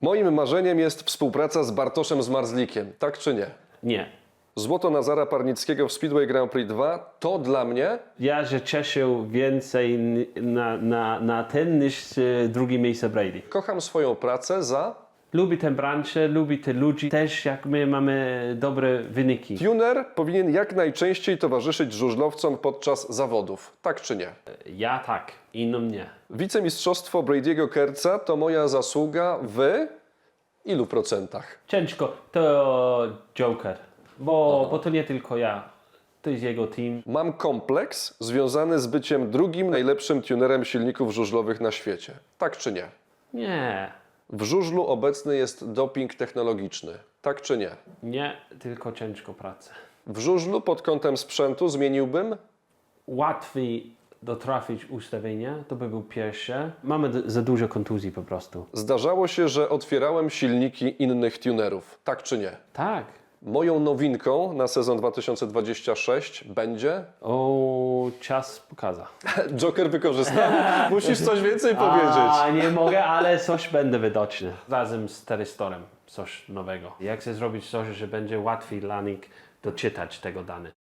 Moim marzeniem jest współpraca z Bartoszem Zmarzlikiem, tak czy nie? Nie. Złoto Nazara Parnickiego w Speedway Grand Prix 2 to dla mnie Ja się cieszę więcej na, na, na ten niż e, drugie miejsce Brady. kocham swoją pracę za Lubi tę branżę, lubi te ludzi, też jak my mamy dobre wyniki. tuner powinien jak najczęściej towarzyszyć żużlowcom podczas zawodów, tak czy nie? Ja tak, innym nie. Wicemistrzostwo Brady'ego Kerca to moja zasługa w ilu procentach? Ciężko, to Joker, bo, bo to nie tylko ja, to jest jego team. Mam kompleks związany z byciem drugim najlepszym tunerem silników żużlowych na świecie, tak czy nie? Nie, W żużlu obecny jest doping technologiczny, tak czy nie? nie, tylko ciężko pracę. W żużlu pod kątem sprzętu zmieniłbym Łatwiej dotrafić ustawienia, to by był pierwsze. Mamy d- za dużo kontuzji po prostu. Zdarzało się, że otwierałem silniki innych tunerów, tak czy nie? Tak. Moją nowinką na sezon 2026 będzie. O, czas pokaza. Joker wykorzystał. Musisz coś więcej powiedzieć. A, nie mogę, ale coś będzie widoczne. Razem z Terystorem coś nowego. Jak chcę zrobić coś, że będzie łatwiej dla nich doczytać tego dane.